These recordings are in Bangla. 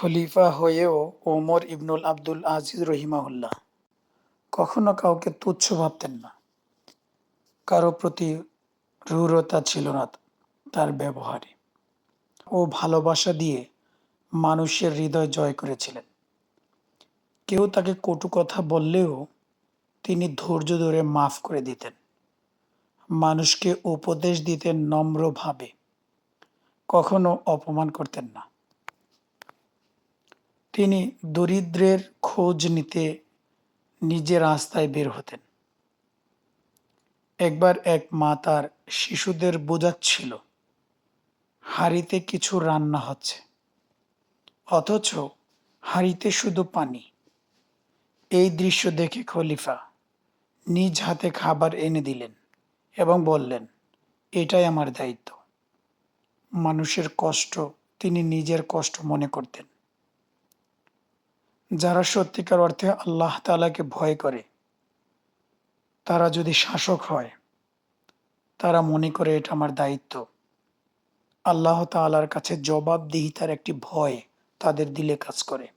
খলিফা হয়েও ওমর ইবনুল আব্দুল আজিজ রহিমাহুল্লাহ। কখনো কাউকে তুচ্ছ ভাবতেন না। কারও প্রতি রূঢ়তা ছিল না তার ব্যবহারে। ও ভালোবাসা দিয়ে মানুষের হৃদয় জয় করেছিলেন। কেউ তাকে কটু কথা বললেও তিনি ধৈর্য ধরে মাফ করে দিতেন। মানুষকে উপদেশ দিতেন নম্রভাবে। কখনো অপমান করতেন না। তিনি দরিদ্রের খোঁজ নিতে নিজে রাস্তায় বের হতেন। একবার এক মা তার শিশুদের বোঝাচ্ছিল, হাড়িতে কিছু রান্না হচ্ছে, অথচ হাড়িতে শুধু পানি। এই দৃশ্য দেখে খলিফা নিজ হাতে খাবার এনে দিলেন এবং বললেন, এটাই আমার দায়িত্ব। মানুষের কষ্ট তিনি নিজের কষ্ট মনে করতেন। যারা সত্যিকার অর্থে আল্লাহ তালাকে ভয় করে, তারা যদি শাসক হয়, তারা মনে করে এটা আমার দায়িত্ব। আল্লাহ তালার কাছে জবাবদিহিতার একটি ভয় তাদের দিলে কাজ করে।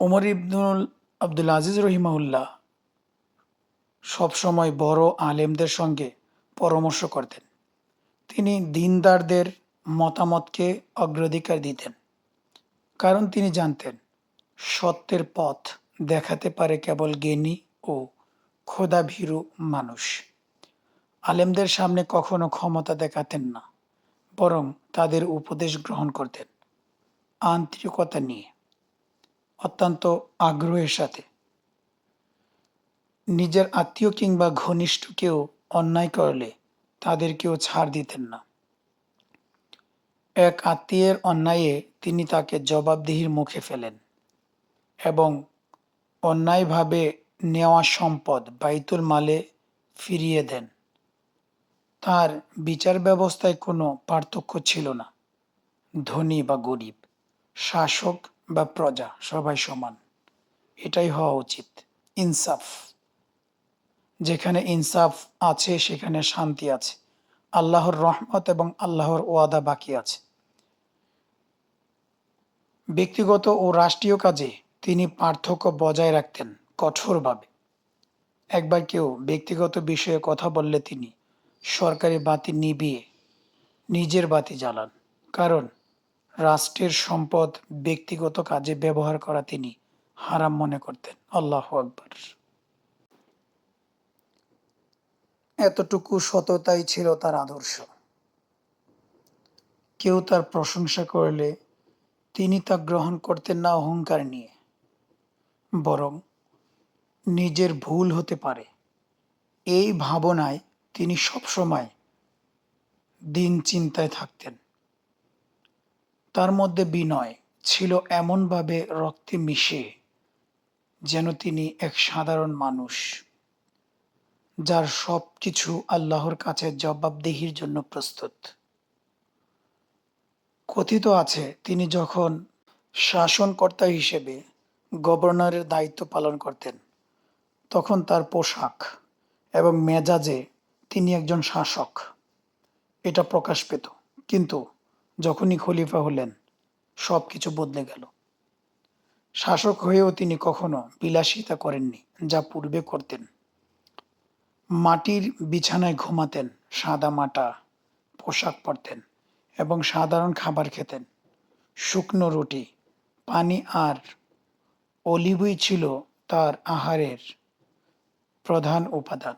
ওমর ইবনুল আব্দুল আজিজ রহিমাউল্লাহ সবসময় বড় আলেমদের সঙ্গে পরামর্শ করতেন। তিনি দিনদারদের মতামতকে অগ্রাধিকার দিতেন। কারণ তিনি জানতেন, সত্যের পথ দেখাতে পারে কেবল জ্ঞানী ও খোদাভীরু মানুষ। আলেমদের সামনে কখনো ক্ষমতা দেখাতেন না, বরং তাদের উপদেশ গ্রহণ করতেন আন্তরিকতা নিয়ে। অত্যন্ত আগ্রহের সাথে। নিজের আত্মীয় কিংবা ঘনিষ্ঠ কেউ অন্যায় করলে তাদেরকেও ছাড় দিতেন না। এক আত্মীয়ের অন্যায়ে তিনি তাকে জবাবদিহির মুখে ফেলেন এবং অন্যায়ভাবে নেওয়া সম্পদ বাইতুল মালে ফিরিয়ে দেন। তার বিচার ব্যবস্থায় কোনো পার্থক্য ছিল না। ধনী বা গরিব, শাসক বা প্রজা, সবাই সমান। এটাই হওয়া উচিত, ইনসাফ। যেখানে ইনসাফ আছে, সেখানে শান্তি আছে। আল্লাহর রহমত এবং আল্লাহর ওয়াদা বাকি আছে। ব্যক্তিগত ও রাষ্ট্রীয় কাজে তিনি পার্থক্য বজায় রাখতেন কঠোরভাবে। একবার কেউ ব্যক্তিগত বিষয়ে কথা বললে তিনি সরকারি বাতি নিবিয়ে নিজের বাতি জ্বালান, কারণ রাষ্ট্রের সম্পদ ব্যক্তিগত কাজে ব্যবহার করা তিনি হারাম মনে করতেন। আল্লাহ আকবর। এতটুকু সততাই ছিল তার আদর্শ। কেউ তার প্রশংসা করলে তিনি তা গ্রহণ করতেন না অহংকার নিয়ে, বরং নিজের ভুল হতে পারে। এই ভাবনায় তিনি সবসময় দিন চিন্তায় থাকতেন। তার মধ্যে বিনয় ছিল এমনভাবে রক্তে মিশে যেন তিনি এক সাধারণ মানুষ, যার সব কিছু আল্লাহর কাছে জবাবদিহির জন্য প্রস্তুত। কথিত আছে, তিনি যখন শাসনকর্তা হিসেবে গভর্নরের দায়িত্ব পালন করতেন, তখন তার পোশাক এবং মেজাজে তিনি একজন শাসক। এটা প্রকাশ পেত। কিন্তু যখনই খলিফা হলেন সব কিছু বদলে গেল। শাসক হয়েও তিনি কখনো বিলাসিতা করেননি, যা পূর্বে করতেন। মাটির বিছানায় ঘুমাতেন, সাদা মাটা, পোশাক পরতেন। এবং সাধারণ খাবার খেতেন। শুকনো রুটি, পানি আর অলিভই ছিল তার আহারের প্রধান উপাদান।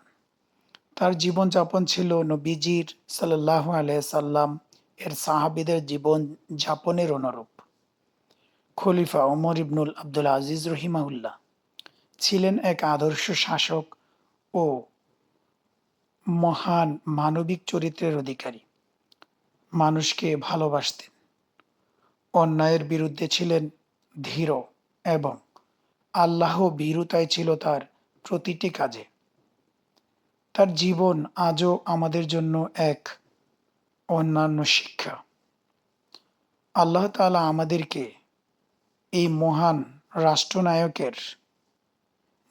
তার জীবনযাপন ছিল নবীজির সাল্লাহ সাল্লাম, এর সাহাবিদের জীবন যাপনের অনুরূপ। খলিফা ওমর ইবনুল আব্দুল আজিজ রহিমাউল্লাহ ছিলেন এক আদর্শ শাসক ও মহান মানবিক চরিত্রের অধিকারী। মানুষকে ভালোবাসতেন। অন্যায়ের বিরুদ্ধে ছিলেন ধীর এবং আল্লাহ বীরুতায় ছিল তার প্রতিটি কাজে। তার জীবন আজও আমাদের জন্য এক অন্যান্য শিক্ষা। আল্লাহ তালা আমাদেরকে এই মহান রাষ্ট্রনায়কের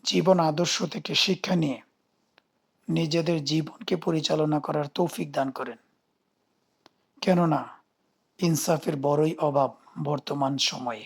জীবন আদর্শ থেকে শিক্ষা নিয়ে নিজেদের জীবনকে পরিচালনা করার তৌফিক দান করেন। কেননা ইনসাফের বড়ই অভাব বর্তমান সময়ে।